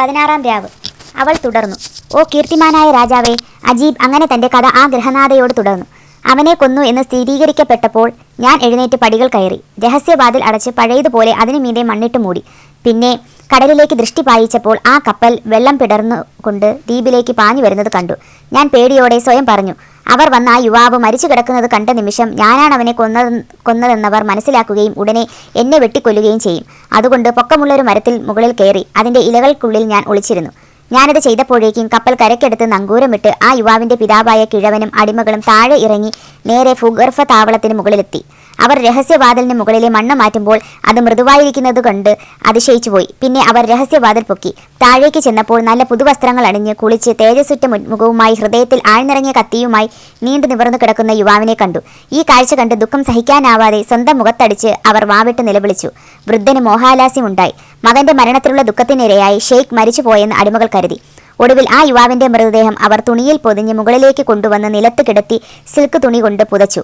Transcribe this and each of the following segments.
പതിനാറാം രാവ്. അവൾ തുടർന്നു. ഓ കീർത്തിമാനായ രാജാവേ അജീബ് അങ്ങനെ തന്റെ കഥ ആ ഗൃഹനാഥയോട് തുടർന്നു. അവനെ കൊന്നു എന്ന് സ്ഥിരീകരിക്കപ്പെട്ടപ്പോൾ ഞാൻ എഴുന്നേറ്റ് പടികൾ കയറി. രഹസ്യവാതിൽ അടച്ച് പഴയതുപോലെ അതിനു മീതെ മണ്ണിട്ട് മൂടി. പിന്നെ കടലിലേക്ക് ദൃഷ്ടി പായിച്ചപ്പോൾ ആ കപ്പൽ വെള്ളം പിടർന്നു കൊണ്ട് ദ്വീപിലേക്ക് പാഞ്ഞു വരുന്നത് കണ്ടു. ഞാൻ പേടിയോടെ സ്വയം പറഞ്ഞു അവർ വന്ന ആ യുവാവ് മരിച്ചു കിടക്കുന്നത് കണ്ട നിമിഷം ഞാനാണ് അവനെ കൊന്ന കൊന്നതെന്നവർ മനസ്സിലാക്കുകയും ഉടനെ എന്നെ വെട്ടിക്കൊല്ലുകയും ചെയ്യും. അതുകൊണ്ട് പൊക്കമുള്ളൊരു മരത്തിൽ മുകളിൽ കയറി അതിന്റെ ഇലകൾക്കുള്ളിൽ ഞാൻ ഒളിച്ചിരുന്നു. ഞാനത് ചെയ്തപ്പോഴേക്കും കപ്പൽ കരക്കെടുത്ത് നങ്കൂരമിട്ട് ആ യുവാവിന്റെ പിതാവായ കിഴവനും അടിമകളും താഴെ ഇറങ്ങി നേരെ ഭൂഗർഭ താവളത്തിന് മുകളിലെത്തി. അവർ രഹസ്യവാതിലിന് മുകളിലെ മണ്ണ് മാറ്റുമ്പോൾ അത് മൃദുവായിരിക്കുന്നത് കണ്ട് അതിശയിച്ചുപോയി. പിന്നെ അവർ രഹസ്യവാതിൽ പൊക്കി. താഴേക്ക് ചെന്നപ്പോൾ നല്ല പുതുവസ്ത്രങ്ങൾ അണിഞ്ഞ് കുളിച്ച് തേജസ്സുറ്റ മുഖവുമായി ഹൃദയത്തിൽ ആഴ്ന്നിറങ്ങിയ കത്തിയുമായി നീണ്ടു നിവർന്നു കിടക്കുന്ന യുവാവിനെ കണ്ടു. ഈ കാഴ്ച കണ്ട് ദുഃഖം സഹിക്കാനാവാതെ സ്വന്തം മുഖത്തടിച്ച് അവർ വാവിട്ട് നിലവിളിച്ചു. വൃദ്ധന് മോഹാലാസ്യമുണ്ടായി. മകന്റെ മരണത്തിലുള്ള ദുഃഖത്തിനിരയായി ഷെയ്ഖ് മരിച്ചുപോയെന്ന് അടിമകൾ കരുതി. ഒടുവിൽ ആ യുവാവിന്റെ മൃതദേഹം അവർ തുണിയിൽ പൊതിഞ്ഞ് മുകളിലേക്ക് കൊണ്ടുവന്ന് നിലത്ത് കിടത്തി സിൽക്ക് തുണി കൊണ്ട് പുതച്ചു.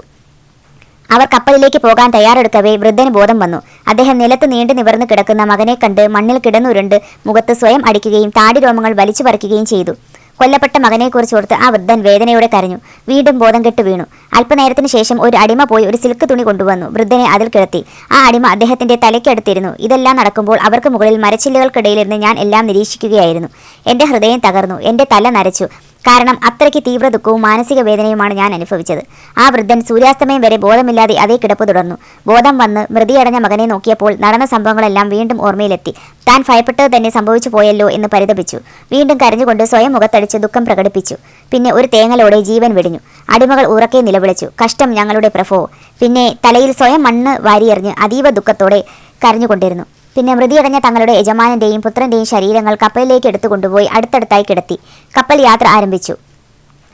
അവർ കപ്പലിലേക്ക് പോകാൻ തയ്യാറെടുക്കവേ വൃദ്ധന് ബോധം വന്നു. അദ്ദേഹം നിലത്ത് നീണ്ടു നിവർന്നു കിടക്കുന്ന മകനെ കണ്ട് മണ്ണിൽ കിടന്നുരുണ്ട് മുഖത്ത് സ്വയം അടിക്കുകയും താടി രോമങ്ങൾ വലിച്ചു പറിക്കുകയും ചെയ്തു. കൊല്ലപ്പെട്ട മകനെക്കുറിച്ച് ഓർത്ത് ആ വൃദ്ധൻ വേദനയോടെ കരഞ്ഞു. വീണ്ടും ബോധം കെട്ട് വീണു. അല്പനേരത്തിന് ശേഷം ഒരു അടിമ പോയി ഒരു സിൽക്ക് തുണി കൊണ്ടുവന്നു. വൃദ്ധനെ അതിൽ കിടത്തി. ആ അടിമ അദ്ദേഹത്തിന്റെ തലയ്ക്കടുത്തിരുന്നു ഇതെല്ലാം നടക്കുമ്പോൾ അവർക്ക് മുകളിൽ മരച്ചില്ലുകൾക്കിടയിലിരുന്ന് ഞാൻ എല്ലാം നിരീക്ഷിക്കുകയായിരുന്നു. എന്റെ ഹൃദയം തകർന്നു. എന്റെ തല നരച്ചു. കാരണം അത്രയ്ക്ക് തീവ്ര ദുഃഖവും മാനസിക വേദനയുമാണ് ഞാൻ അനുഭവിച്ചത്. ആ വൃദ്ധൻ സൂര്യാസ്തമയം വരെ ബോധമില്ലാതെ അതേ കിടപ്പ് തുടർന്നു. ബോധം വന്ന് മൃതിയടഞ്ഞ മകനെ നോക്കിയപ്പോൾ നടന്ന സംഭവങ്ങളെല്ലാം വീണ്ടും ഓർമ്മയിലെത്തി. താൻ ഭയപ്പെട്ടത് തന്നെ സംഭവിച്ചു പോയല്ലോ എന്ന് പരിതപിച്ചു. വീണ്ടും കരഞ്ഞുകൊണ്ട് സ്വയം മുഖത്തടിച്ച് ദുഃഖം പ്രകടിപ്പിച്ചു. പിന്നെ ഒരു തേങ്ങലോടെ ജീവൻ വെടിഞ്ഞു. അടിമകൾ ഉറക്കെ നിലവിളിച്ചു. കഷ്ടം ഞങ്ങളുടെ പ്രഭോ. പിന്നെ തലയിൽ സ്വയം മണ്ണ് വാരിയെറിഞ്ഞ് അതീവ ദുഃഖത്തോടെ കരഞ്ഞുകൊണ്ടിരുന്നു. പിന്നെ മൃതിയടഞ്ഞ തങ്ങളുടെ യജമാനന്റെയും പുത്രന്റെയും ശരീരങ്ങൾ കപ്പലിലേക്ക് എടുത്തു കൊണ്ടുപോയി അടുത്തടുത്തായി കിടത്തി. കപ്പൽ യാത്ര ആരംഭിച്ചു.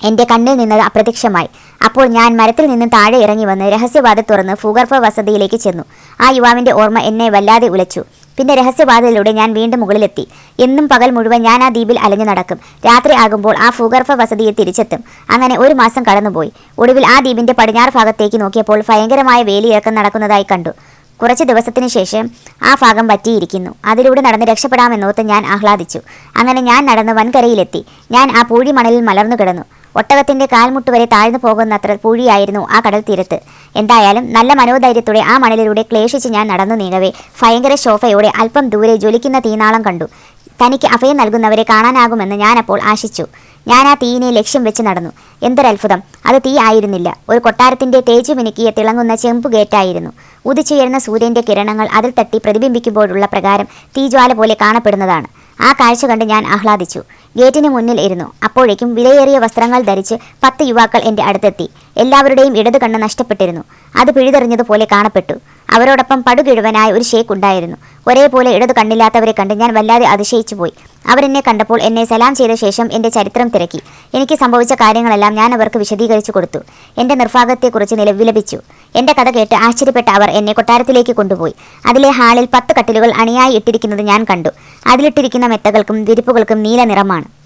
എന്റെ കണ്ണിൽ നിന്നത് അപ്രത്യക്ഷമായി. അപ്പോൾ ഞാൻ മരത്തിൽ നിന്നും താഴെ ഇറങ്ങി വന്ന് രഹസ്യവാദ തുറന്ന് ഭൂഗർഭ വസതിയിലേക്ക് ചെന്നു. ആ യുവാവിന്റെ ഓർമ്മ എന്നെ വല്ലാതെ ഉലച്ചു. പിന്നെ രഹസ്യവാതിലൂടെ ഞാൻ വീണ്ടും മുകളിലെത്തി. എന്നും പകൽ മുഴുവൻ ഞാൻ ആ ദ്വീപിൽ അലഞ്ഞു നടക്കും. രാത്രി ആകുമ്പോൾ ആ ഭൂഗർഭ വസതിയെ തിരിച്ചെത്തും. അങ്ങനെ ഒരു മാസം കടന്നുപോയി. ഒടുവിൽ ആ ദ്വീപിന്റെ പടിഞ്ഞാറ് ഭാഗത്തേക്ക് നോക്കിയപ്പോൾ ഭയങ്കരമായ വേലിയിറക്കം നടക്കുന്നതായി കണ്ടു. കുറച്ച് ദിവസത്തിന് ശേഷം ആ ഭാഗം പറ്റിയിരിക്കുന്നു അതിലൂടെ നടന്ന് രക്ഷപ്പെടാമെന്നോർത്ത് ഞാൻ ആഹ്ലാദിച്ചു. അങ്ങനെ ഞാൻ നടന്ന് വൻകരയിലെത്തി. ഞാൻ ആ പൂഴി മണലിൽ മലർന്നു കിടന്നു. ഒട്ടകത്തിന്റെ കാൽമുട്ട് വരെ താഴ്ന്നു പോകുന്നത്ര പൂഴിയായിരുന്നു ആ കടൽ തീരത്ത്. എന്തായാലും നല്ല മനോധൈര്യത്തോടെ ആ മണലിലൂടെ ക്ലേശിച്ച് ഞാൻ നടന്നു നീങ്ങവേ. ഭയങ്കര ശോഭയോടെ അല്പം ദൂരെ ജ്വലിക്കുന്ന തീനാളം കണ്ടു. തനിക്ക് അഭയം നൽകുന്നവരെ കാണാനാകുമെന്ന് ഞാനപ്പോൾ ആശിച്ചു. ഞാൻ ആ തീയിനെ ലക്ഷ്യം വെച്ച് നടന്നു. എന്തൊരത്ഭുതം. അത് തീ ആയിരുന്നില്ല. ഒരു കൊട്ടാരത്തിന്റെ തേജു മിനുക്കിയ തിളങ്ങുന്ന ചെമ്പുകേറ്റായിരുന്നു ഉദിച്ചുയരുന്ന സൂര്യന്റെ കിരണങ്ങൾ അതിൽ തട്ടി പ്രതിബിംബിക്കുമ്പോഴുള്ള പ്രകാരം തീജ്വാല പോലെ കാണപ്പെടുന്നതാണ്. ആ കാഴ്ച കണ്ട് ഞാൻ ആഹ്ലാദിച്ചു. ഗേറ്റിന് മുന്നിൽ ഇരുന്നു. അപ്പോഴേക്കും വിലയേറിയ വസ്ത്രങ്ങൾ ധരിച്ച് പത്ത് യുവാക്കൾ എന്റെ അടുത്തെത്തി. എല്ലാവരുടെയും ഇടത് കണ്ണ് നഷ്ടപ്പെട്ടിരുന്നു. അത് പിഴുതെറിഞ്ഞതുപോലെ കാണപ്പെട്ടു. അവരോടൊപ്പം പടുകിഴുവനായ ഒരു ഷേക്ക് ഉണ്ടായിരുന്നു. ഒരേപോലെ ഇടത് കണ്ണില്ലാത്തവരെ കണ്ട് ഞാൻ വല്ലാതെ അതിശയിച്ചു പോയി. അവരെന്നെ കണ്ടപ്പോൾ എന്നെ സലാം ചെയ്ത ശേഷം എന്റെ ചരിത്രം തിരക്കി. എനിക്ക് സംഭവിച്ച കാര്യങ്ങളെല്ലാം ഞാൻ അവർക്ക് വിശദീകരിച്ചു കൊടുത്തു. എന്റെ നിർഭാഗത്തെക്കുറിച്ച് നില വിലപിച്ചു. എന്റെ കഥ കേട്ട് ആശ്ചര്യപ്പെട്ട അവർ എന്നെ കൊട്ടാരത്തിലേക്ക് കൊണ്ടുപോയി. അതിലെ ഹാളിൽ പത്ത് കട്ടിലുകൾ അണിയായി ഇട്ടിരിക്കുന്നത് ഞാൻ കണ്ടു. അതിലിട്ടിരിക്കുന്ന മെത്തകൾക്കും വിരിപ്പുകൾക്കും നീല നിറമാണ്.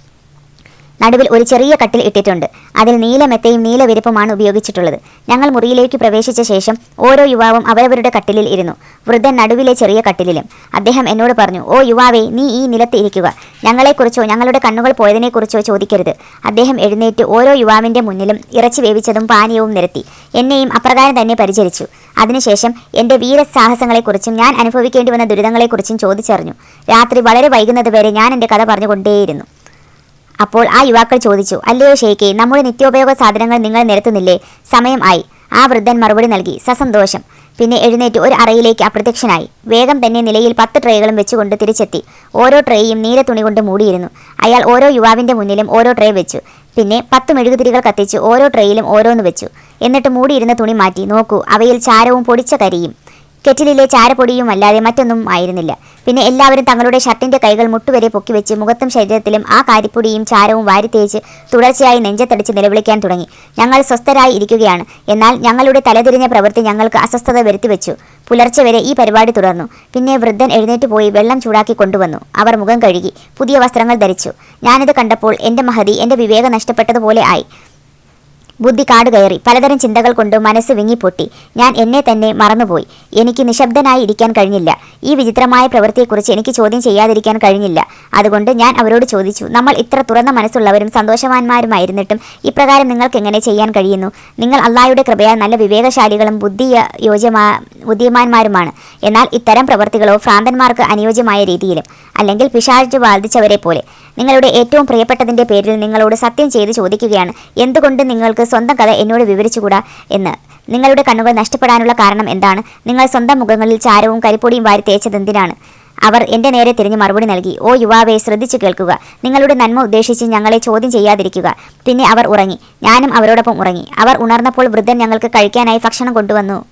നടുവിൽ ഒരു ചെറിയ കട്ടിൽ ഇട്ടിട്ടുണ്ട്. അതിൽ നീലമെത്തയും നീലവിരിപ്പുമാണ് ഉപയോഗിച്ചിട്ടുള്ളത്. ഞങ്ങൾ മുറിയിലേക്ക് പ്രവേശിച്ച ശേഷം ഓരോ യുവാവും അവരവരുടെ കട്ടിലിൽ ഇരുന്നു. വൃദ്ധൻ നടുവിലെ ചെറിയ കട്ടിലിലും അദ്ദേഹം എന്നോട് പറഞ്ഞു ഓ യുവാവേ നീ ഈ നിലത്ത് ഇരിക്കുക. ഞങ്ങളെക്കുറിച്ചോ ഞങ്ങളുടെ കണ്ണുകൾ പോയതിനെക്കുറിച്ചോ ചോദിക്കരുത്. അദ്ദേഹം എഴുന്നേറ്റ് ഓരോ യുവാവിന്റെ മുന്നിലും ഇറച്ചി വേവിച്ചതും പാനീയവും നിരത്തി. എന്നെയും അപ്രകാരം തന്നെ പരിചരിച്ചു. അതിനുശേഷം എന്റെ വീരസാഹസങ്ങളെക്കുറിച്ചും ഞാൻ അനുഭവിക്കേണ്ടി വന്ന ദുരിതങ്ങളെക്കുറിച്ചും ചോദിച്ചറിഞ്ഞു. രാത്രി വളരെ വൈകുന്നതുവരെ ഞാൻ എന്റെ കഥ പറഞ്ഞുകൊണ്ടേയിരുന്നു. അപ്പോൾ ആ യുവാക്കൾ ചോദിച്ചു അല്ലയോ ഷെയ്ഖെ നമ്മുടെ നിത്യോപയോഗ സാധനങ്ങൾ നിങ്ങൾ നിരത്തുന്നില്ലേ? സമയം ആയി. ആ വൃദ്ധൻ മറുപടി നൽകി സസന്തോഷം. പിന്നെ എഴുന്നേറ്റ് ഒരു അറയിലേക്ക് അപ്രത്യക്ഷനായി. വേഗം തന്നെ നിലയിൽ പത്ത് ട്രേകളും വെച്ചുകൊണ്ട് തിരിച്ചെത്തി. ഓരോ ട്രേയും നീല തുണി കൊണ്ട് മൂടിയിരുന്നു. അയാൾ ഓരോ യുവാവിന്റെ മുന്നിലും ഓരോ ട്രേ വെച്ചു. പിന്നെ പത്ത് മെഴുകുതിരികൾ കത്തിച്ച് ഓരോ ട്രേയിലും ഓരോന്ന് വെച്ചു. എന്നിട്ട് മൂടിയിരുന്ന തുണി മാറ്റി നോക്കൂ അവയിൽ ചാരവും പൊടിച്ച കരിയും. കെറ്റിലിലെ ചാരപ്പൊടിയും അല്ലാതെ മറ്റൊന്നും ആയിരുന്നില്ല. പിന്നെ എല്ലാവരും തങ്ങളുടെ ഷർട്ടിന്റെ കൈകൾ മുട്ടുവരെ പൊക്കിവെച്ച് മുഖത്തും ശരീരത്തിലും ആ കാരിപ്പൊടിയും ചാരവും വാരിത്തേച്ച് തുടർച്ചയായി നെഞ്ചത്തടിച്ച് നിലവിളിക്കാൻ തുടങ്ങി. ഞങ്ങൾ സ്വസ്ഥരായി ഇരിക്കുകയാണ്. എന്നാൽ ഞങ്ങളുടെ തലതിരിഞ്ഞ പ്രവൃത്തി ഞങ്ങൾക്ക് അസ്വസ്ഥത വരുത്തിവെച്ചു പുലർച്ചെ വരെ ഈ പരിപാടി തുടർന്നു. പിന്നെ വൃദ്ധൻ എഴുന്നേറ്റ് പോയി വെള്ളം ചൂടാക്കി കൊണ്ടുവന്നു. അവർ മുഖം കഴുകി പുതിയ വസ്ത്രങ്ങൾ ധരിച്ചു. ഞാനിത് കണ്ടപ്പോൾ എന്റെ മഹതി എന്റെ വിവേകം നഷ്ടപ്പെട്ടതുപോലെ ആയി. ബുദ്ധി കാട് കയറി പലതരം ചിന്തകൾ കൊണ്ട് മനസ്സ് വിങ്ങിപ്പൊട്ടി. ഞാൻ എന്നെ തന്നെ മറന്നുപോയി. എനിക്ക് നിശബ്ദനായി ഇരിക്കാൻ കഴിഞ്ഞില്ല. ഈ വിചിത്രമായ പ്രവൃത്തിയെക്കുറിച്ച് എനിക്ക് ചോദ്യം ചെയ്യാതിരിക്കാൻ കഴിഞ്ഞില്ല. അതുകൊണ്ട് ഞാൻ അവരോട് ചോദിച്ചു നമ്മൾ ഇത്ര തുറന്ന മനസ്സുള്ളവരും സന്തോഷവാന്മാരുമായിരുന്നിട്ടും ഇപ്രകാരം നിങ്ങൾക്ക് എങ്ങനെ ചെയ്യാൻ കഴിയുന്നു? നിങ്ങൾ അള്ളായുടെ കൃപയാൽ നല്ല വിവേകശാലികളും ബുദ്ധി യോജ്യമാ ബുദ്ധിമാന്മാരുമാണ്. എന്നാൽ ഇത്തരം പ്രവൃത്തികളോ ഭ്രാന്തന്മാർക്ക് അനുയോജ്യമായ രീതിയിലും അല്ലെങ്കിൽ പിശാജ് ബാധിച്ചവരെ പോലെ. നിങ്ങളുടെ ഏറ്റവും പ്രിയപ്പെട്ടതിന്റെ പേരിൽ നിങ്ങളോട് സത്യം ചെയ്ത് ചോദിക്കുകയാണ്. എന്തുകൊണ്ട് നിങ്ങൾക്ക് സ്വന്തം കഥ എന്നോട് വിവരിച്ചുകൂടാ എന്ന്? നിങ്ങളുടെ കണ്ണുകൾ നഷ്ടപ്പെടാനുള്ള കാരണം എന്താണ്? നിങ്ങൾ സ്വന്തം മുഖങ്ങളിൽ ചാരവും കരിപ്പൊടിയും വാരി തേച്ചതെന്തിനാണ്? അവർ എന്റെ നേരെ തിരിഞ്ഞ് മറുപടി നൽകി. ഓ യുവാവെ ശ്രദ്ധിച്ചു കേൾക്കുക. നിങ്ങളുടെ നന്മ ഉദ്ദേശിച്ച് ഞങ്ങളെ ചോദ്യം ചെയ്യാതിരിക്കുക. പിന്നെ അവർ ഉറങ്ങി. ഞാനും അവരോടൊപ്പം ഉറങ്ങി. അവർ ഉണർന്നപ്പോൾ വൃദ്ധൻ ഞങ്ങൾക്ക് കഴിക്കാനായി ഭക്ഷണം കൊണ്ടുവന്നു.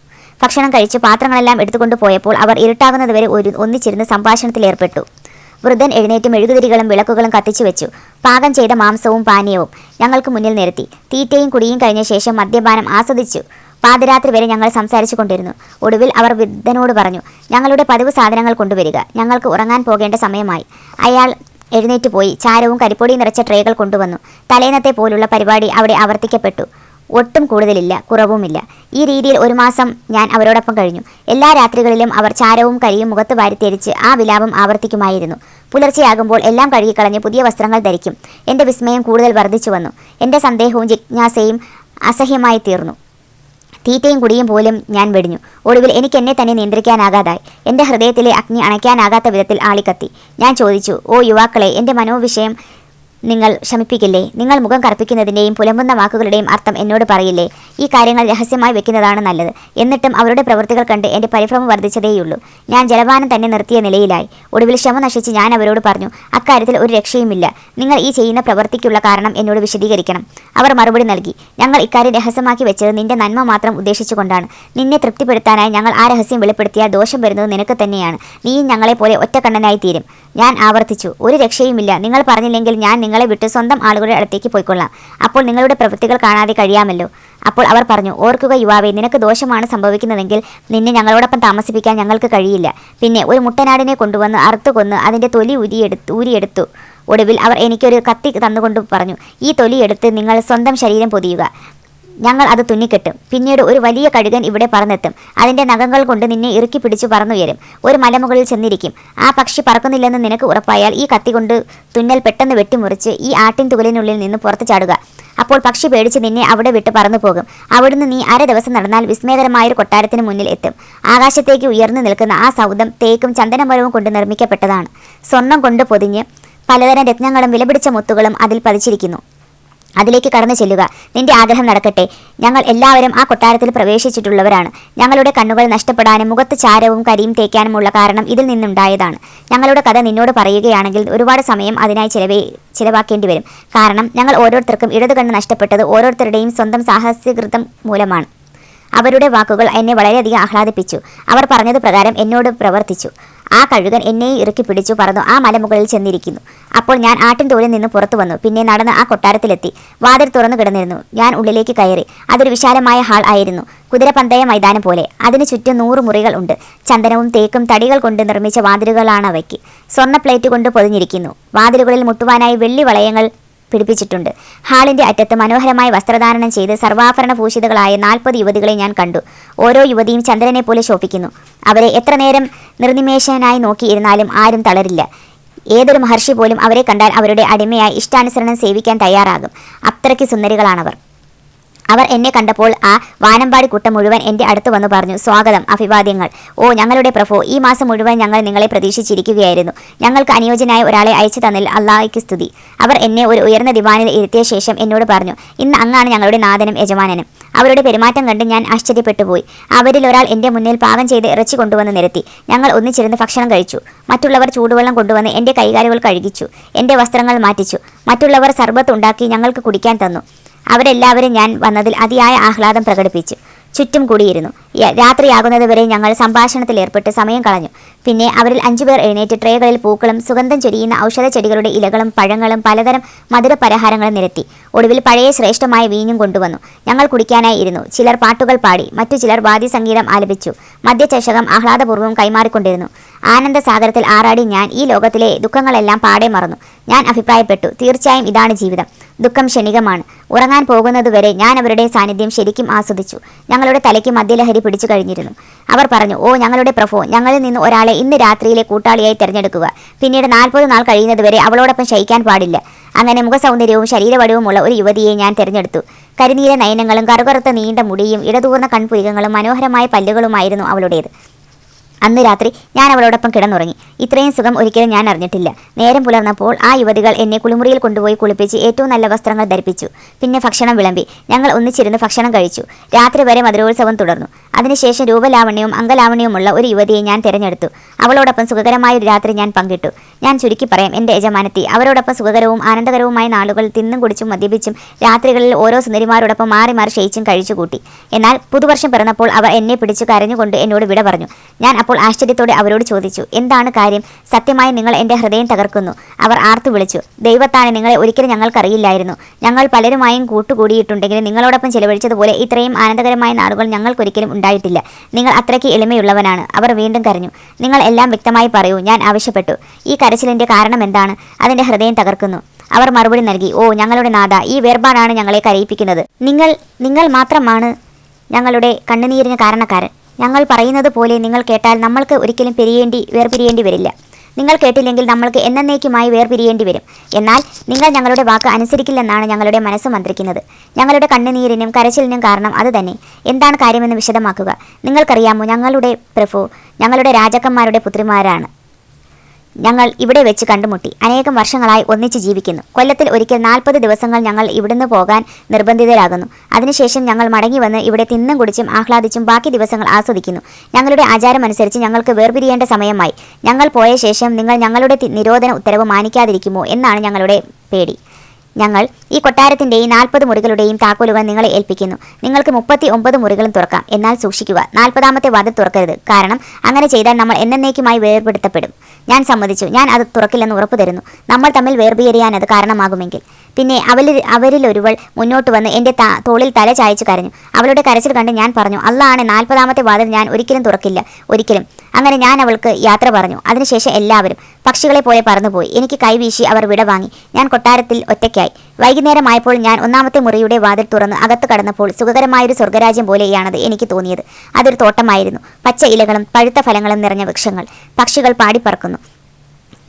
ഭക്ഷണം കഴിച്ച് പാത്രങ്ങളെല്ലാം എടുത്തുകൊണ്ട് പോയപ്പോൾ അവർ ഇരുട്ടാകുന്നതുവരെ ഒരു ഒന്നിച്ചിരുന്ന് സംഭാഷണത്തിൽ ഏർപ്പെട്ടു. വൃദ്ധൻ എഴുന്നേറ്റ് മെഴുകുതിരികളും വിളക്കുകളും കത്തിച്ചു വെച്ചു. പാകം ചെയ്ത മാംസവും പാനീയവും ഞങ്ങൾക്ക് മുന്നിൽ നിരത്തി. തീറ്റയും കുടിയും കഴിഞ്ഞ ശേഷം മദ്യപാനം ആസ്വദിച്ചു. പാതിരാത്രി വരെ ഞങ്ങൾ സംസാരിച്ചു കൊണ്ടിരുന്നു. ഒടുവിൽ അവർ വൃദ്ധനോട് പറഞ്ഞു ഞങ്ങളുടെ പതിവ് സാധനങ്ങൾ കൊണ്ടുവരിക. ഞങ്ങൾക്ക് ഉറങ്ങാൻ പോകേണ്ട സമയമായി. അയാൾ എഴുന്നേറ്റ് പോയി. ചാരവും കരിപ്പൊടിയും നിറച്ച ട്രേകൾ കൊണ്ടുവന്നു. തലേന്നത്തെ പോലുള്ള പരിപാടി അവിടെ ആവർത്തിക്കപ്പെട്ടു. ഒട്ടും കൂടുതലില്ല കുറവുമില്ല. ഈ രീതിയിൽ ഒരു മാസം ഞാൻ അവരോടൊപ്പം കഴിഞ്ഞു. എല്ലാ രാത്രികളിലും അവർ ചാരവും കരിയും മുഖത്ത് വാരിത്തേരിച്ച് ആ വിലാപം ആവർത്തിക്കുമായിരുന്നു. പുലർച്ചെയാകുമ്പോൾ എല്ലാം കഴുകിക്കളഞ്ഞ് പുതിയ വസ്ത്രങ്ങൾ ധരിക്കും. എന്റെ വിസ്മയം കൂടുതൽ വർദ്ധിച്ചു വന്നു. എന്റെ സന്ദേഹവും ജിജ്ഞാസയും അസഹ്യമായി തീർന്നു. തീറ്റയും കുടിയും പോലും ഞാൻ വെടിഞ്ഞു. ഒടുവിൽ എനിക്ക് എന്നെ തന്നെ നിയന്ത്രിക്കാനാകാതായി. എന്റെ ഹൃദയത്തിലെ അഗ്നി അണയ്ക്കാനാകാത്ത വിധത്തിൽ ആളിക്കത്തി. ഞാൻ ചോദിച്ചു ഓ യുവാക്കളെ എന്റെ മനോവിഷയം നിങ്ങൾ ശമിപ്പിക്കില്ലേ? നിങ്ങൾ മുഖം കറുപ്പിക്കുന്നതിന്റെയും പുലമ്പുന്ന വാക്കുകളുടെയും അർത്ഥം എന്നോട് പറയില്ലേ? ഈ കാര്യങ്ങൾ രഹസ്യമായി വെക്കുന്നതാണ് നല്ലത്. എന്നിട്ടും അവരുടെ പ്രവൃത്തികൾ കണ്ട് എന്റെ പരിഭ്രമം വർദ്ധിച്ചതേയുള്ളൂ. ഞാൻ ജലപാനം തന്നെ നിർത്തിയ നിലയിലായി. ഒടുവിൽ ക്ഷമ നശിച്ച് ഞാൻ അവരോട് പറഞ്ഞു അക്കാര്യത്തിൽ ഒരു രക്ഷയുമില്ല. നിങ്ങൾ ഈ ചെയ്യുന്ന പ്രവൃത്തിക്കുള്ള കാരണം എന്നോട് വിശദീകരിക്കണം. അവർ മറുപടി നൽകി ഞങ്ങൾ ഇക്കാര്യം രഹസ്യമാക്കി വെച്ചത് നിന്റെ നന്മ മാത്രം ഉദ്ദേശിച്ചുകൊണ്ടാണ്. നിന്നെ തൃപ്തിപ്പെടുത്താനായി ഞങ്ങൾ ആ രഹസ്യം വെളിപ്പെടുത്തിയാൽ ദോഷം വരുന്നത് നിനക്ക് തന്നെയാണ്. നീയും ഞങ്ങളെപ്പോലെ ഒറ്റക്കണ്ണനായി തീരും. ഞാൻ ആവർത്തിച്ചു ഒരു രക്ഷയുമില്ല. നിങ്ങൾ പറഞ്ഞില്ലെങ്കിൽ ഞാൻ നിങ്ങളെ വിട്ട് സ്വന്തം ആളുകളുടെ അടുത്തേക്ക് പോയിക്കൊള്ളാം. അപ്പോൾ നിങ്ങളുടെ പ്രവൃത്തികൾ കാണാതെ കഴിയാമല്ലോ. അപ്പോൾ അവർ പറഞ്ഞു ഓർക്കുക യുവാവെ നിനക്ക് ദോഷമാണ് സംഭവിക്കുന്നതെങ്കിൽ നിന്നെ ഞങ്ങളോടൊപ്പം താമസിപ്പിക്കാൻ ഞങ്ങൾക്ക് കഴിയില്ല. പിന്നെ ഒരു മുട്ടനാടിനെ കൊണ്ടുവന്ന് അറുത്തു കൊന്ന് അതിന്റെ തൊലി ഊരിയെടുത്തു ഊരിയെടുത്തു ഒടുവിൽ അവർ എനിക്കൊരു കത്തി തന്നുകൊണ്ട് പറഞ്ഞു ഈ തൊലിയെടുത്ത് നിങ്ങൾ സ്വന്തം ശരീരം പൊതിയുക. ഞങ്ങൾ അത് തുന്നിക്കെട്ടും. പിന്നീട് ഒരു വലിയ കഴുകൻ ഇവിടെ പറന്നെത്തും. അതിന്റെ നഖങ്ങൾ കൊണ്ട് നിന്നെ ഇറുക്കി പിടിച്ചു പറന്നുയരും ഒരു മലമുകളിൽ ചെന്നിരിക്കും. ആ പക്ഷി പറക്കുന്നില്ലെന്ന് നിനക്ക് ഉറപ്പായാൽ ഈ കത്തി കൊണ്ട് തുന്നൽ പെട്ടെന്ന് വെട്ടിമുറിച്ച് ഈ ആട്ടിൻ തുകലിനുള്ളിൽ നിന്ന് പുറത്ത് ചാടുക. അപ്പോൾ പക്ഷി പേടിച്ച് നിന്നെ അവിടെ വിട്ട് പറന്നു പോകും. അവിടുന്ന് നീ അര ദിവസം നടന്നാൽ വിസ്മയകരമായൊരു കൊട്ടാരത്തിന് മുന്നിൽ എത്തും. ആകാശത്തേക്ക് ഉയർന്നു നിൽക്കുന്ന ആ സൗദം തേക്കും ചന്ദനമരവും കൊണ്ട് നിർമ്മിക്കപ്പെട്ടതാണ്. സ്വർണം കൊണ്ട് പൊതിഞ്ഞ് പലതരം രത്നങ്ങളും വിലപിടിച്ച മുത്തുകളും അതിൽ പതിച്ചിരിക്കുന്നു. അതിലേക്ക് കടന്നു ചെല്ലുക. നിന്റെ ആഗ്രഹം നടക്കട്ടെ. ഞങ്ങൾ എല്ലാവരും ആ കൊട്ടാരത്തിൽ പ്രവേശിച്ചിട്ടുള്ളവരാണ്. ഞങ്ങളുടെ കണ്ണുകൾ നഷ്ടപ്പെടാനും മുഖത്ത് ചാരവും കരിയും തേക്കാനുമുള്ള കാരണം ഇതിൽ നിന്നുണ്ടായതാണ്. ഞങ്ങളുടെ കഥ നിന്നോട് പറയുകയാണെങ്കിൽ ഒരുപാട് സമയം അതിനായി ചിലവേ ചിലവാക്കേണ്ടി വരും. കാരണം ഞങ്ങൾ ഓരോരുത്തർക്കും ഇടതു കണ്ണ് നഷ്ടപ്പെട്ടത് ഓരോരുത്തരുടെയും സ്വന്തം സാഹസികൃതം മൂലമാണ്. അവരുടെ വാക്കുകൾ എന്നെ വളരെയധികം ആഹ്ലാദിപ്പിച്ചു. അവർ പറഞ്ഞത് പ്രകാരം എന്നോട് പ്രവർത്തിച്ചു. ആ കഴുകൻ എന്നെയും ഇറുക്കി പിടിച്ചു പറന്നു. ആ മലമുകളിൽ ചെന്നിരിക്കുന്നു. അപ്പോൾ ഞാൻ ആട്ടിൻ തോലിൽ നിന്ന് പുറത്തു വന്നു. പിന്നെ നടന്ന് ആ കൊട്ടാരത്തിലെത്തി. വാതിൽ തുറന്നു കിടന്നിരുന്നു. ഞാൻ ഉള്ളിലേക്ക് കയറി. അതൊരു വിശാലമായ ഹാൾ ആയിരുന്നു. കുതിരപന്തയ മൈതാനം പോലെ. അതിന് ചുറ്റും നൂറ് മുറികൾ ഉണ്ട്. ചന്ദനവും തേക്കും തടികൾ കൊണ്ട് നിർമ്മിച്ച വാതിലുകളാണ് അവയ്ക്ക് സ്വർണ പ്ലേറ്റ് കൊണ്ട് പൊതിഞ്ഞിരിക്കുന്നു. വാതിലുകളിൽ മുട്ടുവാനായി വെള്ളി വളയങ്ങൾ പിടിപ്പിച്ചിട്ടുണ്ട്. ഹാളിന്റെ അറ്റത്ത് മനോഹരമായി വസ്ത്രധാരണം ചെയ്ത് സർവാഭരണ ഭൂഷിതകളായ നാൽപ്പത് യുവതികളെ ഞാൻ കണ്ടു. ഓരോ യുവതിയും ചന്ദ്രനെ പോലെ ശോഭിക്കുന്നു. അവരെ എത്ര നേരം നിർനിമേഷനായി നോക്കിയിരുന്നാലും ആരും തളരില്ല. ഏതൊരു മഹർഷി പോലും അവരെ കണ്ടാൽ അവരുടെ അടിമയായി ഇഷ്ടാനുസരണം സേവിക്കാൻ തയ്യാറാകും. അത്രയ്ക്ക് സുന്ദരികളാണവർ. അവർ എന്നെ കണ്ടപ്പോൾ ആ വാനമ്പാടി കൂട്ടം മുഴുവൻ എന്റെ അടുത്ത് വന്നു പറഞ്ഞു സ്വാഗതം അഭിവാദ്യങ്ങൾ. ഓ ഞങ്ങളുടെ പ്രഭു ഈ മാസം മുഴുവൻ ഞങ്ങൾ നിങ്ങളെ പ്രതീക്ഷിച്ചിരിക്കുകയായിരുന്നു. ഞങ്ങൾക്ക് അനുയോജ്യനായ ഒരാളെ അയച്ചു തന്നിൽ അള്ളാഹിക്ക് സ്തുതി. അവർ എന്നെ ഒരു ഉയർന്ന ദിവാനിൽ ഇരുത്തിയ ശേഷം എന്നോട് പറഞ്ഞു ഇന്ന് അങ്ങാണ് ഞങ്ങളുടെ നാഥനും യജമാനനും. അവരുടെ പെരുമാറ്റം കണ്ട് ഞാൻ ആശ്ചര്യപ്പെട്ടുപോയി. അവരിൽ ഒരാൾ എന്റെ മുന്നിൽ പാകം ചെയ്ത് ഇറച്ചി കൊണ്ടുവന്ന് നിരത്തി. ഞങ്ങൾ ഒന്നിച്ചിരുന്ന് ഭക്ഷണം കഴിച്ചു. മറ്റുള്ളവർ ചൂടുവെള്ളം കൊണ്ടുവന്ന് എന്റെ കൈകാലുകൾ കഴുകിച്ചു. എന്റെ വസ്ത്രങ്ങൾ മാറ്റിച്ചു. മറ്റുള്ളവർ സർബത്ത് ഉണ്ടാക്കി ഞങ്ങൾക്ക് കുടിക്കാൻ തന്നു. അവരെല്ലാവരും ഞാൻ വന്നതിൽ അതിയായ ആഹ്ലാദം പ്രകടിപ്പിച്ചു. ചുറ്റും കൂടിയിരുന്നു. രാത്രിയാകുന്നതുവരെ ഞങ്ങൾ സംഭാഷണത്തിൽ ഏർപ്പെട്ട് സമയം കളഞ്ഞു. പിന്നെ അവരിൽ അഞ്ചുപേർ എഴുന്നേറ്റ് ട്രേകളിൽ പൂക്കളും സുഗന്ധം ചൊരിയുന്ന ഔഷധ ചെടികളുടെ ഇലകളും പഴങ്ങളും പലതരം മധുര പലഹാരങ്ങളും നിരത്തി. ഒടുവിൽ പഴയ ശ്രേഷ്ഠമായ വീഞ്ഞും കൊണ്ടുവന്നു. ഞങ്ങൾ കുടിക്കാനായി ഇരുന്നു. ചിലർ പാട്ടുകൾ പാടി മറ്റു ചിലർ വാദ്യസംഗീതം ആലപിച്ചു. മദ്യചഷകം ആഹ്ലാദപൂർവം കൈമാറിക്കൊണ്ടിരുന്നു. ആനന്ദസാഗരത്തിൽ ആറാടി ഞാൻ ഈ ലോകത്തിലെ ദുഃഖങ്ങളെല്ലാം പാടെ മറന്നു. ഞാൻ അഭിപ്രായപ്പെട്ടു. തീർച്ചയായും ഇതാണ് ജീവിതം. ദുഃഖം ക്ഷണികമാണ്. ഉറങ്ങാൻ പോകുന്നതുവരെ ഞാൻ അവരുടെ സാന്നിധ്യം ശരിക്കും ആസ്വദിച്ചു. ഞങ്ങളുടെ തലയ്ക്ക് മദ്യലഹരി പിടിച്ചു കഴിഞ്ഞിരുന്നു. അവർ പറഞ്ഞു ഓ ഞങ്ങളുടെ പ്രഫോ ഞങ്ങളിൽ നിന്ന് ഒരാളെ ഇന്ന് രാത്രിയിലെ കൂട്ടാളിയായി തിരഞ്ഞെടുക്കുക. പിന്നീട് നാൽപ്പത് നാൾ കഴിയുന്നതുവരെ അവളോടൊപ്പം ശയിക്കാൻ പാടില്ല. അങ്ങനെ മുഖസൗന്ദര്യവും ശരീരവടവുമുള്ള ഒരു യുവതിയെ ഞാൻ തിരഞ്ഞെടുത്തു. കരിനീല നയനങ്ങളും കറുകറുത്ത നീണ്ട മുടിയും ഇടതൂർന്ന കൺപുരികങ്ങളും മനോഹരമായ പല്ലുകളുമായിരുന്നു അവളുടേത്. അന്ന് രാത്രി ഞാൻ അവളോടൊപ്പം കിടന്നുറങ്ങി. ഇത്രയും സുഖം ഒരിക്കലും ഞാൻ അറിഞ്ഞിട്ടില്ല. നേരം പുലർന്നപ്പോൾ ആ യുവതികൾ എന്നെ കുളിമുറിയിൽ കൊണ്ടുപോയി കുളിപ്പിച്ച് ഏറ്റവും നല്ല വസ്ത്രങ്ങൾ ധരിപ്പിച്ചു. പിന്നെ ഭക്ഷണം വിളമ്പി. ഞങ്ങൾ ഒന്നിച്ചിരുന്ന് ഭക്ഷണം കഴിച്ചു. രാത്രി വരെ മധുരോത്സവം തുടർന്നു. അതിനുശേഷം രൂപലാവണ്യവും അംഗലാവണ്യവുമുള്ള ഒരു യുവതിയെ ഞാൻ തിരഞ്ഞെടുത്തു. അവളോടൊപ്പം സുഖകരമായ ഒരു രാത്രി ഞാൻ പങ്കിട്ടു. ഞാൻ ചുരുക്കി പറയാം എന്റെ യജമാനത്തി. അവരോടൊപ്പം സുഖകരവും ആനന്ദകരവുമായ നാളുകൾ തിന്നും കുടിച്ചും മദ്യപിച്ചും രാത്രികളിൽ ഓരോ സുന്ദരിമാരോടൊപ്പം മാറി മാറി ക്ഷയിച്ചും കഴിച്ചു കൂട്ടി എന്നാൽ പുതുവർഷം പിറന്നപ്പോൾ അവർ എന്നെ പിടിച്ചു കരഞ്ഞുകൊണ്ട് എന്നോട് വിട പറഞ്ഞു. ഞാൻ അപ്പോൾ ആശ്ചര്യത്തോടെ അവരോട് ചോദിച്ചു എന്താണ് കാര്യം? സത്യമായി നിങ്ങൾ എന്റെ ഹൃദയം തകർക്കുന്നു. അവർ ആർത്തു വിളിച്ചു ദൈവത്താണ് നിങ്ങളെ ഒരിക്കലും ഞങ്ങൾക്കറിയില്ലായിരുന്നു. ഞങ്ങൾ പലരുമായും കൂട്ടുകൂടിയിട്ടുണ്ടെങ്കിലും നിങ്ങളോടൊപ്പം ചിലവഴിച്ചതുപോലെ ഇത്രയും ആനന്ദകരമായ നാളുകൾ ഞങ്ങൾക്കൊരിക്കലും ഉണ്ടായിട്ടില്ല. നിങ്ങൾ അത്രയ്ക്ക് എളിമയുള്ളവനാണ്. അവർ വീണ്ടും കരഞ്ഞു. നിങ്ങൾ എല്ലാം വ്യക്തമായി പറയൂ ഞാൻ ആവശ്യപ്പെട്ടു. ഈ കരച്ചിലിന്റെ കാരണം എന്താണ്? അതിന്റെ ഹൃദയം തകർക്കുന്നു. അവർ മറുപടി നൽകി ഓ ഞങ്ങളുടെ നാഥ ഈ വേർപാടാണ് ഞങ്ങളെ കരയിപ്പിക്കുന്നത്. നിങ്ങൾ നിങ്ങൾ മാത്രമാണ് ഞങ്ങളുടെ കണ്ണുനീരിന് കാരണക്കാരൻ. ഞങ്ങൾ പറയുന്നത് പോലെ നിങ്ങൾ കേട്ടാൽ നമ്മൾക്ക് ഒരിക്കലും പിരിയേണ്ടി വേർപിരിയേണ്ടി വരില്ല. നിങ്ങൾ കേട്ടില്ലെങ്കിൽ നമ്മൾക്ക് എന്നേക്കുമായി വേർപിരിയേണ്ടി വരും. എന്നാൽ നിങ്ങൾ ഞങ്ങളുടെ വാക്ക് അനുസരിക്കില്ലെന്നാണ് ഞങ്ങളുടെ മനസ്സ് മന്ത്രിക്കുന്നത്. ഞങ്ങളുടെ കണ്ണുനീരിനും കരച്ചിലിനും കാരണം അത് തന്നെ. എന്താണ് കാര്യമെന്ന് വിശദമാക്കുക. നിങ്ങൾക്കറിയാമോ ഞങ്ങളുടെ പ്രഭു ഞങ്ങളുടെ രാജാക്കന്മാരുടെ പുത്രിമാരാണ്. ഞങ്ങൾ ഇവിടെ വെച്ച് കണ്ടുമുട്ടി. അനേകം വർഷങ്ങളായി ഒന്നിച്ച് ജീവിക്കുന്നു. കൊല്ലത്തിൽ ഒരിക്കൽ നാൽപ്പത് ദിവസങ്ങൾ ഞങ്ങൾ ഇവിടുന്ന് പോകാൻ നിർബന്ധിതരാകുന്നു. അതിനുശേഷം ഞങ്ങൾ മടങ്ങി വന്ന് ഇവിടെ തിന്നും കുടിച്ചും ആഹ്ലാദിച്ചും ബാക്കി ദിവസങ്ങൾ ആസ്വദിക്കുന്നു. ഞങ്ങളുടെ ആചാരം അനുസരിച്ച് ഞങ്ങൾക്ക് വേർപിരിയേണ്ട സമയമായി. ഞങ്ങൾ പോയ ശേഷം നിങ്ങൾ ഞങ്ങളുടെ നിരോധന ഉത്തരവ് മാനിക്കാതിരിക്കുമോ എന്നാണ് ഞങ്ങളുടെ പേടി. ഞങ്ങൾ ഈ കൊട്ടാരത്തിന്റെയും നാൽപ്പത് മുറികളുടെയും താക്കോലുകൾ നിങ്ങളെ ഏൽപ്പിക്കുന്നു. നിങ്ങൾക്ക് മുപ്പത്തി ഒമ്പത് മുറികളും തുറക്കാം. എന്നാൽ സൂക്ഷിക്കുക നാൽപ്പതാമത്തെ വാതിൽ തുറക്കരുത്. കാരണം അങ്ങനെ ചെയ്താൽ നമ്മൾ എന്നേക്കുമായി വേർപെടുത്തപ്പെടും. ഞാൻ സമ്മതിച്ചു. ഞാൻ അത് തുറക്കില്ലെന്ന് ഉറപ്പു തരുന്നു. നമ്മൾ തമ്മിൽ വേർപിരിയാൻ അത് കാരണമാകുമെങ്കിൽ. പിന്നെ അവരിൽ അവരിലൊരുവൾ മുന്നോട്ട് വന്ന് എന്റെ തോളിൽ തല ചായച്ചു കരഞ്ഞു. അവളുടെ കരച്ചിൽ കണ്ട് ഞാൻ പറഞ്ഞു അള്ളാണ് നാൽപ്പതാമത്തെ വാതിൽ ഞാൻ ഒരിക്കലും തുറക്കില്ല. ഒരിക്കലും. അങ്ങനെ ഞാൻ അവൾക്ക് യാത്ര പറഞ്ഞു. അതിനുശേഷം എല്ലാവരും പക്ഷികളെ പോലെ പറന്നുപോയി. എനിക്ക് കൈവീശി അവർ വിട വാങ്ങി. ഞാൻ കൊട്ടാരത്തിൽ ഒറ്റയ്ക്കായി. വൈകുന്നേരമായപ്പോൾ ഞാൻ ഒന്നാമത്തെ മുറിയുടെ വാതിൽ തുറന്ന് അകത്ത് കടന്നപ്പോൾ സുഖകരമായൊരു സ്വർഗരാജ്യം പോലെയാണത് എനിക്ക് തോന്നിയത്. അതൊരു തോട്ടമായിരുന്നു. പച്ച ഇലകളും പഴുത്ത ഫലങ്ങളും നിറഞ്ഞ വൃക്ഷങ്ങൾ. പക്ഷികൾ പാടിപ്പറക്കുന്നു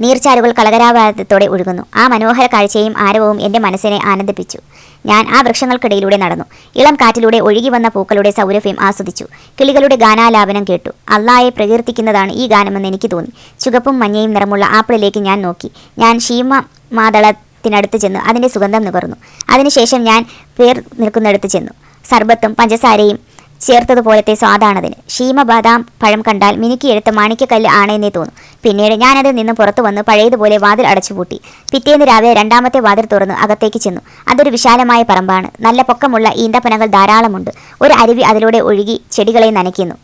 നീർച്ചാലുകൾ കളകരാവാദത്തോടെ ഒഴുകുന്നു. ആ മനോഹര കാഴ്ചയും ആരവവും എന്റെ മനസ്സിനെ ആനന്ദിപ്പിച്ചു. ഞാൻ ആ വൃക്ഷങ്ങൾക്കിടയിലൂടെ നടന്നു. ഇളം കാറ്റിലൂടെ ഒഴുകി വന്ന പൂക്കളുടെ സൗരഭ്യം ആസ്വദിച്ചു. കിളികളുടെ ഗാനാലാപനം കേട്ടു. അള്ളായെ പ്രകീർത്തിക്കുന്നതാണ് ഈ ഗാനമെന്ന് എനിക്ക് തോന്നി. ചുവപ്പും മഞ്ഞയും നിറമുള്ള ആപ്പിളിലേക്ക് ഞാൻ നോക്കി. ഞാൻ ഷീമ മാതളത്തിനടുത്ത് ചെന്ന്. അതിന്റെ സുഗന്ധം നുകർന്നു അതിനുശേഷം ഞാൻ പേർ നിൽക്കുന്നിടത്ത് ചെന്നു. സർബത്തും പഞ്ചസാരയും ചേർത്തതുപോലത്തെ സ്വാദാണതിന്. ഷീമ ബാദാം പഴം കണ്ടാൽ മിനുക്കിയെടുത്ത മാണിക്കക്കല്ല് ആണെന്നേ തോന്നും. പിന്നീട് ഞാനതിൽ നിന്ന് പുറത്തു വന്ന് പഴയതുപോലെ വാതിൽ അടച്ചുപൂട്ടി. പിറ്റേന്ന് രാവിലെ രണ്ടാമത്തെ വാതിൽ തുറന്ന് അകത്തേക്ക് ചെന്നു. അതൊരു വിശാലമായ പറമ്പാണ്. നല്ല പൊക്കമുള്ള ഈന്തപ്പനകൾ ധാരാളമുണ്ട്. ഒരു അരുവി അതിലൂടെ ഒഴുകി ചെടികളെ നനയ്ക്കുന്നു.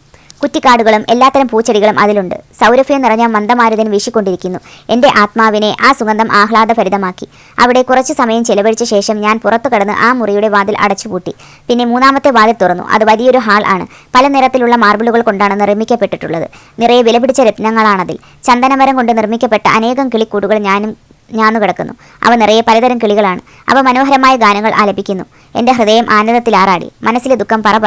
കുറ്റിക്കാടുകളും എല്ലാത്തരം പൂച്ചെടികളും അതിലുണ്ട്. സൗരഭ്യം നിറഞ്ഞ മന്ദമാരുതൻ വീശിക്കൊണ്ടിരിക്കുന്നു. എന്റെ ആത്മാവിനെ ആ സുഗന്ധം ആഹ്ലാദഭരിതമാക്കി. അവിടെ കുറച്ചു സമയം ചെലവഴിച്ച ശേഷം ഞാൻ പുറത്തു കടന്ന് ആ മുറിയുടെ വാതിൽ അടച്ചുപൂട്ടി. പിന്നെ മൂന്നാമത്തെ വാതിൽ തുറന്നു. അത് വലിയൊരു ഹാൾ ആണ്. പല നിറത്തിലുള്ള മാർബിളുകൾ കൊണ്ടാണ് നിർമ്മിക്കപ്പെട്ടിട്ടുള്ളത്. നിറയെ വിലപിടിച്ച രത്നങ്ങളാണതിൽ. ചന്ദനമരം കൊണ്ട് നിർമ്മിക്കപ്പെട്ട അനേകം കിളിക്കൂടുകൾ ഞാനും ഞാന്നു കിടക്കുന്നു അവ നിറയെ പലതരം കിളികളാണ്. അവ മനോഹരമായ ഗാനങ്ങൾ ആലപിക്കുന്നു. എന്റെ ഹൃദയം ആനന്ദത്തിൽ ആറാടി മനസ്സിലെ ദുഃഖം പറ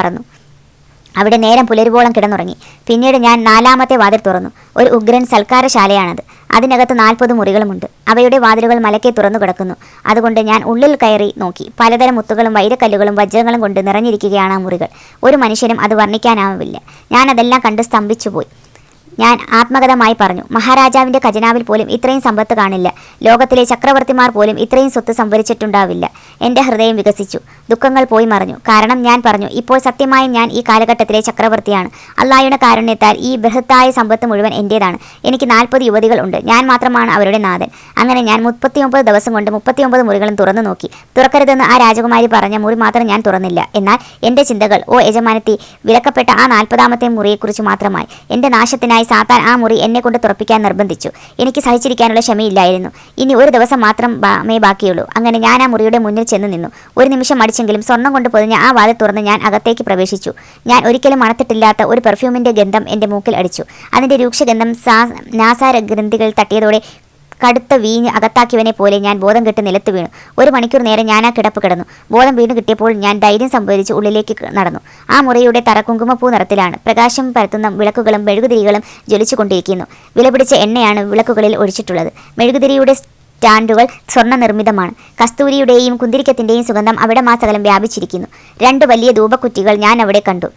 അവിടെ നേരം പുലരുവോളം കിടന്നുറങ്ങി. പിന്നീട് ഞാൻ നാലാമത്തെ വാതിൽ തുറന്നു. ഒരു ഉഗ്രൻ സൽക്കാരശാലയാണത്. അതിനകത്ത് നാൽപ്പത് മുറികളുമുണ്ട്. അവയുടെ വാതിലുകൾ മലക്കെ തുറന്നു കിടക്കുന്നു. അതുകൊണ്ട് ഞാൻ ഉള്ളിൽ കയറി നോക്കി. പലതരം മുത്തുകളും വൈരക്കല്ലുകളും വജ്രങ്ങളും കൊണ്ട് നിറഞ്ഞിരിക്കുകയാണ് ആ മുറികൾ. ഒരു മനുഷ്യനും അത് വർണിക്കാനാവില്ല. ഞാനതെല്ലാം കണ്ട് സ്തംഭിച്ചുപോയി. ഞാൻ ആത്മഗതമായി പറഞ്ഞു. മഹാരാജാവിന്റെ ഖജനാവിൽ പോലും ഇത്രയും സമ്പത്ത് കാണില്ല. ലോകത്തിലെ ചക്രവർത്തിമാർ പോലും ഇത്രയും സ്വത്ത് സംഭരിച്ചിട്ടുണ്ടാവില്ല. എന്റെ ഹൃദയം വികസിച്ചു. ദുഃഖങ്ങൾ പോയി മറഞ്ഞു. കാരണം ഞാൻ പറഞ്ഞു ഇപ്പോൾ സത്യമായും ഞാൻ ഈ കാലഘട്ടത്തിലെ ചക്രവർത്തിയാണ്. അള്ളായുടെ കാരുണ്യത്താൽ ഈ ബൃഹത്തായ സമ്പത്ത് മുഴുവൻ എന്റേതാണ് എനിക്ക് നാൽപ്പത് യുവതികൾ ഉണ്ട്. ഞാൻ മാത്രമാണ് അവരുടെ നാഥൻ. അങ്ങനെ ഞാൻ മുപ്പത്തിയൊമ്പത് ദിവസം കൊണ്ട് മുപ്പത്തിയൊമ്പത് മുറികളും തുറന്നു നോക്കി. തുറക്കരുതെന്ന് ആ രാജകുമാരി പറഞ്ഞ മുറി മാത്രം ഞാൻ തുറന്നില്ല. എന്നാൽ എന്റെ ചിന്തകൾ ഓ യജമാനത്തി വിലക്കപ്പെട്ട ആ നാൽപ്പതാമത്തെ മുറിയെക്കുറിച്ച് മാത്രമായി. എന്റെ നാശത്തിനായി സാത്താൻ ആ മുറി എന്നെ കൊണ്ട് തുറപ്പിക്കാൻ നിർബന്ധിച്ചു. എനിക്ക് സഹിച്ചിരിക്കാനുള്ള ക്ഷമയില്ലായിരുന്നു. ഇനി ഒരു ദിവസം മാത്രം മേ ബാക്കിയുള്ളൂ. അങ്ങനെ ഞാൻ ആ മുറിയുടെ മുന്നിൽ ചെന്ന് നിന്നു. ഒരു നിമിഷം അടിച്ചെങ്കിലും സ്വർണം കൊണ്ട് പൊതിഞ്ഞ ആ വാതിൽ തുറന്ന് ഞാൻ അകത്തേക്ക് പ്രവേശിച്ചു. ഞാൻ ഒരിക്കലും മണത്തിട്ടില്ലാത്ത ഒരു പെർഫ്യൂമിന്റെ ഗന്ധം എന്റെ മൂക്കിൽ അടിച്ചു. അതിന്റെ രൂക്ഷഗന്ധം സാ നാസാര ഗ്രന്ഥികൾ തട്ടിയതോടെ കടുത്ത വീഞ്ഞ് അകത്താക്കിയവനെ പോലെ ഞാൻ ബോധം കെട്ട് നിലത്ത് വീണു. ഒരു മണിക്കൂർ നേരം ഞാൻ ആ കിടപ്പ് കിടന്നു. ബോധം വീണ് കിട്ടിയപ്പോൾ ഞാൻ ധൈര്യം സംഭരിച്ച് ഉള്ളിലേക്ക് നടന്നു. ആ മുറിയുടെ തറ കുങ്കുമപ്പൂ നിറത്തിലാണ്. പ്രകാശം പരത്തുന്ന വിളക്കുകളും മെഴുകുതിരികളും ജ്വലിച്ചുകൊണ്ടിരിക്കുന്നു. വിലപിടിച്ച എണ്ണയാണ് വിളക്കുകളിൽ ഒഴിച്ചിട്ടുള്ളത്. മെഴുകുതിരിയുടെ സ്റ്റാൻഡുകൾ സ്വർണ നിർമ്മിതമാണ് കസ്തൂരിയുടെയും കുന്തിരിക്കത്തിന്റെയും സുഗന്ധം അവിടെ മാസകലം വ്യാപിച്ചിരിക്കുന്നു. രണ്ട് വലിയ ധൂപക്കുറ്റികൾ ഞാൻ അവിടെ കണ്ടു.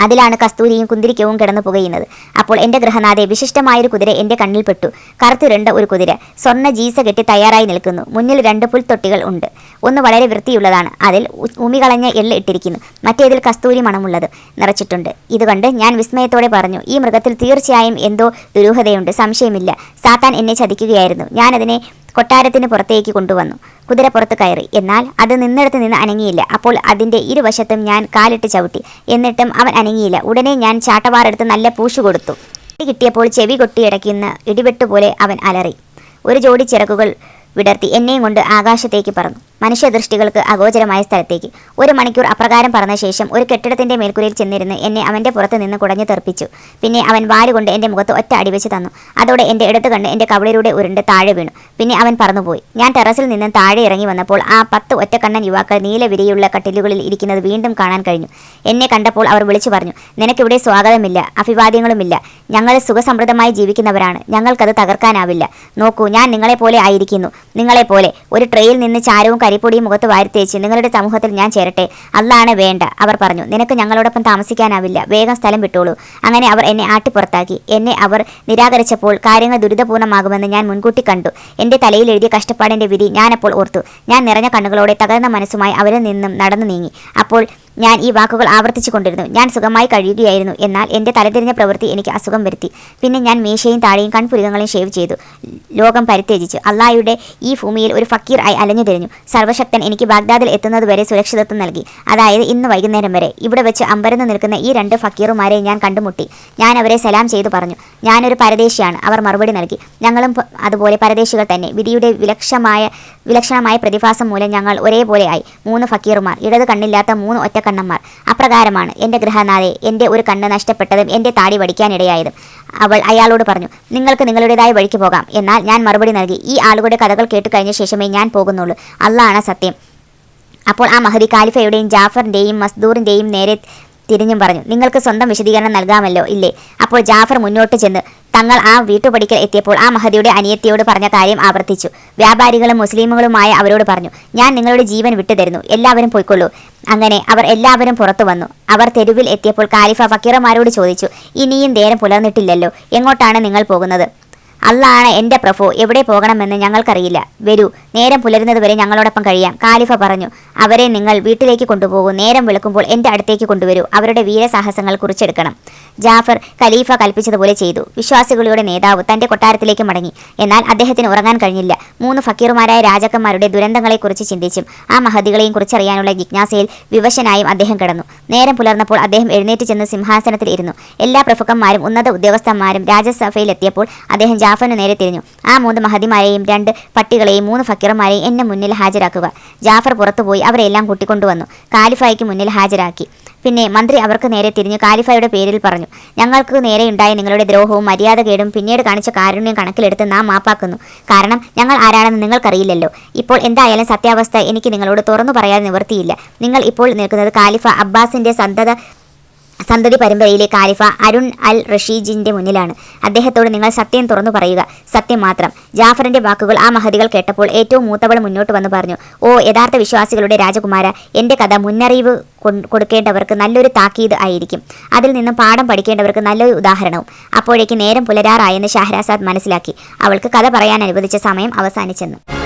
അതിലാണ് കസ്തൂരിയും കുന്തിരിക്കവും കിടന്നു പുകയുന്നത്. അപ്പോൾ എന്റെ ഗൃഹനാഥെ വിശിഷ്ടമായൊരു കുതിര എന്റെ കണ്ണിൽപ്പെട്ടു. കറുത്തിരുണ്ട ഒരു കുതിര. സ്വർണ ജീസ കെട്ടി തയ്യാറായി നിൽക്കുന്നു. മുന്നിൽ രണ്ട് പുൽത്തൊട്ടികൾ ഉണ്ട്. ഒന്ന് വളരെ വൃത്തിയുള്ളതാണ്. അതിൽ ഉമി ഉമികളഞ്ഞ എൾ ഇട്ടിരിക്കുന്നു. മറ്റേതിൽ കസ്തൂരി മണമുള്ളത് നിറച്ചിട്ടുണ്ട്. ഇതുകൊണ്ട് ഞാൻ വിസ്മയത്തോടെ പറഞ്ഞു ഈ മൃഗത്തിൽ തീർച്ചയായും എന്തോ ദുരൂഹതയുണ്ട്. സംശയമില്ല. സാത്താൻ എന്നെ ചതിക്കുകയായിരുന്നു. ഞാനതിനെ കൊട്ടാരത്തിന് പുറത്തേക്ക് കൊണ്ടുവന്നു. കുതിര പുറത്ത് കയറി. എന്നാൽ അത് നിന്നിടത്ത് നിന്ന് അനങ്ങിയില്ല. അപ്പോൾ അതിന്റെ ഇരുവശത്തും ഞാൻ കാലിട്ട് ചവിട്ടി. എന്നിട്ടും അവൻ അനങ്ങിയില്ല. ഉടനെ ഞാൻ ചാട്ടവാറെടുത്ത് നല്ല പൂശു കൊടുത്തു. കിട്ടിയപ്പോൾ ചെവി കൊട്ടിയിടയ്ക്കുന്ന ഇടിവെട്ടുപോലെ അവൻ അലറി. ഒരു ജോഡി ചിറകുകൾ വിടർത്തി. എന്നെയും കൊണ്ട് ആകാശത്തേക്ക് പറന്നു. മനുഷ്യദൃഷ്ടികൾക്ക് അഗോചരമായ സ്ഥലത്തേക്ക്. ഒരു മണിക്കൂർ അപ്രകാരം പറഞ്ഞ ശേഷം ഒരു കെട്ടിടത്തിന്റെ മേൽക്കൂരയിൽ ചെന്നിരുന്ന് എന്നെ അവന്റെ പുറത്ത് നിന്ന് കുടഞ്ഞു തെറിപ്പിച്ചു. പിന്നെ അവൻ വാലുകൊണ്ട് എന്റെ മുഖത്ത് ഒറ്റ അടിവെച്ച് തന്നു. അതോടെ എന്റെ ഇടത്ത് കണ്ട് എന്റെ കവളിലൂടെ ഉരുണ്ട് താഴെ വീണു. പിന്നെ അവൻ പറന്നുപോയി. ഞാൻ ടെറസിൽ നിന്ന് താഴെ ഇറങ്ങി വന്നപ്പോൾ ആ പത്ത് ഒറ്റക്കണ്ണൻ യുവാക്കൾ നീലവിരിയുള്ള കട്ടിലുകളിൽ ഇരിക്കുന്നത് വീണ്ടും കാണാൻ കഴിഞ്ഞു. എന്നെ കണ്ടപ്പോൾ അവർ വിളിച്ചു പറഞ്ഞു നിനക്കിവിടെ സ്വാഗതമില്ല അഭിവാദ്യങ്ങളുമില്ല. ഞങ്ങൾ സുഖസമൃദ്ധമായി ജീവിക്കുന്നവരാണ്. ഞങ്ങൾക്കത് തകർക്കാനാവില്ല. നോക്കൂ ഞാൻ നിങ്ങളെപ്പോലെ ആയിരിക്കുന്നു. നിങ്ങളെപ്പോലെ. ഒരു ട്രെയിൽ നിന്ന് ചാരവും കരിപ്പൊടിയും മുഖത്ത് വാരിത്തേച്ച് നിങ്ങളുടെ സമൂഹത്തിൽ ഞാൻ ചേരട്ടെ. അല്ലാണ് വേണ്ട അവർ പറഞ്ഞു. നിനക്ക് ഞങ്ങളോടൊപ്പം താമസിക്കാനാവില്ല. വേഗം സ്ഥലം വിട്ടോളൂ. അങ്ങനെ അവർ എന്നെ ആട്ടിപ്പുറത്താക്കി. എന്നെ അവർ നിരാകരിച്ചപ്പോൾ കാര്യങ്ങൾ ദുരിതപൂർണമാകുമെന്ന് ഞാൻ മുൻകൂട്ടി കണ്ടു. എന്റെ തലയിൽ എഴുതിയ കഷ്ടപ്പാടിന്റെ വിധി ഞാനപ്പോൾ ഓർത്തു. ഞാൻ നിറഞ്ഞ കണ്ണുകളോടെ തകർന്ന മനസ്സുമായി അവരിൽ നിന്നും നടന്നു നീങ്ങി. അപ്പോൾ ഞാൻ ഈ വാക്കുകൾ ആവർത്തിച്ചു കൊണ്ടിരുന്നു. ഞാൻ സുഖമായി കഴിയുകയായിരുന്നു. എന്നാൽ എന്റെ തലതിരിഞ്ഞ പ്രവൃത്തി എനിക്ക് അസുഖം വരുത്തി. പിന്നെ ഞാൻ മീശയും താഴെയും കൺപുരികങ്ങളെയും ഷേവ് ചെയ്തു. ലോകം പരിത്യജിച്ചു. അള്ളായുടെ ഈ ഭൂമിയിൽ ഒരു ഫക്കീർ ആയി അലഞ്ഞു തിരിഞ്ഞു. സർവശക്തൻ എനിക്ക് ബാഗ്ദാദിൽ എത്തുന്നതുവരെ സുരക്ഷിതത്വം നൽകി. അതായത് ഇന്ന് വൈകുന്നേരം വരെ. ഇവിടെ വെച്ച് അമ്പരന്ന് നിൽക്കുന്ന ഈ രണ്ട് ഫക്കീറുമാരെ ഞാൻ കണ്ടുമുട്ടി. ഞാൻ അവരെ സലാം ചെയ്തു പറഞ്ഞു. ഞാനൊരു പരദേശിയാണ്. അവർ മറുപടി നൽകി. ഞങ്ങളും അതുപോലെ പരദേശികൾ തന്നെ. വിധിയുടെ വിലക്ഷമായ വിലക്ഷണമായ പ്രതിഭാസം മൂലം ഞങ്ങൾ ഒരേപോലെ ആയി. മൂന്ന് ഫക്കീറുമാർ. ഇടത് കണ്ണില്ലാത്ത മൂന്ന് ഒറ്റക്കണ്ണന്മാർ അപ്രകാരമാണ് എന്റെ ഗൃഹനാഥെ എന്റെ ഒരു കണ്ണ് നഷ്ടപ്പെട്ടതും എന്റെ താടി വടിക്കാനിടയായതും. അവൾ അയാളോട് പറഞ്ഞു നിങ്ങൾക്ക് നിങ്ങളുടേതായ വഴിക്ക് പോകാം. എന്നാൽ ഞാൻ മറുപടി നൽകി ഈ ആളുകളുടെ കഥകൾ കേട്ട് കഴിഞ്ഞ ശേഷമേ ഞാൻ പോകുന്നുള്ളൂ. അള്ളാണ് സത്യം. അപ്പോൾ ആ മഹദി ഖാലിഫയുടെയും ജാഫറിന്റെയും മസ്ദൂറിന്റെയും നേരെ തിരിഞ്ഞും പറഞ്ഞു നിങ്ങൾക്ക് സ്വന്തം വിശദീകരണം നൽകാമല്ലോ ഇല്ലേ? അപ്പോൾ ജാഫർ മുന്നോട്ട് ചെന്ന് തങ്ങൾ ആ വീട്ടുപടിക്കൽ എത്തിയപ്പോൾ ആ മഹതിയുടെ അനിയത്തിയോട് പറഞ്ഞ കാര്യം ആവർത്തിച്ചു. വ്യാപാരികളും മുസ്ലിമുകളുമായ അവരോട് പറഞ്ഞു ഞാൻ നിങ്ങളുടെ ജീവൻ വിട്ടുതരുന്നു എല്ലാവരും പോയിക്കൊള്ളൂ. അങ്ങനെ അവർ എല്ലാവരും പുറത്തു വന്നു. അവർ തെരുവിൽ എത്തിയപ്പോൾ കാലിഫ ഫക്കീറമാരോട് ചോദിച്ചു ഇനിയും നേരം പുലർന്നിട്ടില്ലല്ലോ എങ്ങോട്ടാണ് നിങ്ങൾ പോകുന്നത്? അള്ളാണ് എന്റെ പ്രഭു എവിടെ പോകണമെന്ന് ഞങ്ങൾക്കറിയില്ല. വരൂ നേരം പുലരുന്നത് വരെ ഞങ്ങളോടൊപ്പം കഴിയാം. കാലിഫ പറഞ്ഞു അവരെ നിങ്ങൾ വീട്ടിലേക്ക് കൊണ്ടുപോകൂ. നേരം വെളുക്കുമ്പോൾ എന്റെ അടുത്തേക്ക് കൊണ്ടുവരൂ. അവരുടെ വീരസാഹസങ്ങൾ കുറിച്ചെടുക്കണം. ജാഫർ ഖലീഫ കൽപ്പിച്ചതുപോലെ ചെയ്തു. വിശ്വാസികളുടെ നേതാവ് തന്റെ കൊട്ടാരത്തിലേക്ക് മടങ്ങി. എന്നാൽ അദ്ദേഹത്തിന് ഉറങ്ങാൻ കഴിഞ്ഞില്ല. മൂന്ന് ഫക്കീറുമാരായ രാജാക്കന്മാരുടെ ദുരന്തങ്ങളെക്കുറിച്ച് ചിന്തിച്ചും ആ മഹതികളെയും കുറിച്ചറിയാനുള്ള ജിജ്ഞാസയിൽ വിവശനായും അദ്ദേഹം കിടന്നു. നേരം പുലർന്നപ്പോൾ അദ്ദേഹം എഴുന്നേറ്റ് ചെന്ന് സിംഹാസനത്തിൽ ഇരുന്നു. എല്ലാ പ്രഭുക്കന്മാരും ഉന്നത ഉദ്യോഗസ്ഥന്മാരും രാജ്യസഭയിലെത്തിയപ്പോൾ അദ്ദേഹം ജാഫറിന് നേരെ തിരിഞ്ഞു. ആ മൂന്ന് മഹതിമാരെയും രണ്ട് പട്ടികളെയും മൂന്ന് ഫക്കീർമാരെയും എന്നെ മുന്നിൽ ഹാജരാക്കുക. ജാഫർ പുറത്തുപോയി അവരെല്ലാം കൂട്ടിക്കൊണ്ടുവന്നു കാലിഫായ്ക്ക് മുന്നിൽ ഹാജരാക്കി. പിന്നെ മന്ത്രി അവർക്ക് നേരെ തിരിഞ്ഞു കാലിഫായുടെ പേരിൽ പറഞ്ഞു ഞങ്ങൾക്ക് നേരെയുണ്ടായ നിങ്ങളുടെ ദ്രോഹവും മര്യാദകേടും പിന്നീട് കാണിച്ച കാരുണ്യം കണക്കിലെടുത്ത് നാം മാപ്പാക്കുന്നു. കാരണം ഞങ്ങൾ ആരാണെന്ന് നിങ്ങൾക്കറിയില്ലല്ലോ. ഇപ്പോൾ എന്തായാലും സത്യാവസ്ഥ എനിക്ക് നിങ്ങളോട് തുറന്നു പറയാതെ നിവർത്തിയില്ല. നിങ്ങൾ ഇപ്പോൾ നിൽക്കുന്നത് കാലിഫ അബ്ബാസിന്റെ സന്തത സന്തതി പരമ്പരയിലെ കാലിഫ അരുൺ അൽ റഷീജിന്റെ മുന്നിലാണ്. അദ്ദേഹത്തോട് നിങ്ങൾ സത്യം തുറന്നു പറയുക സത്യം മാത്രം. ജാഫറിന്റെ വാക്കുകൾ ആ മഹതികൾ കേട്ടപ്പോൾ ഏറ്റവും മൂത്തവൾ മുന്നോട്ട് വന്ന് പറഞ്ഞു ഓ യഥാർത്ഥ വിശ്വാസികളുടെ രാജകുമാര എന്റെ കഥ മുന്നറിയിപ്പ് കൊടുക്കേണ്ടവർക്ക് നല്ലൊരു താക്കീത് ആയിരിക്കും. അതിൽ നിന്നും പാഠം പഠിക്കേണ്ടവർക്ക് നല്ലൊരു ഉദാഹരണവും. അപ്പോഴേക്ക് നേരം പുലരാറായെന്ന് ഷാഹ്രാസാദ് മനസ്സിലാക്കി. അവൾക്ക് കഥ പറയാൻ അനുവദിച്ച സമയം അവസാനിച്ചെന്ന്.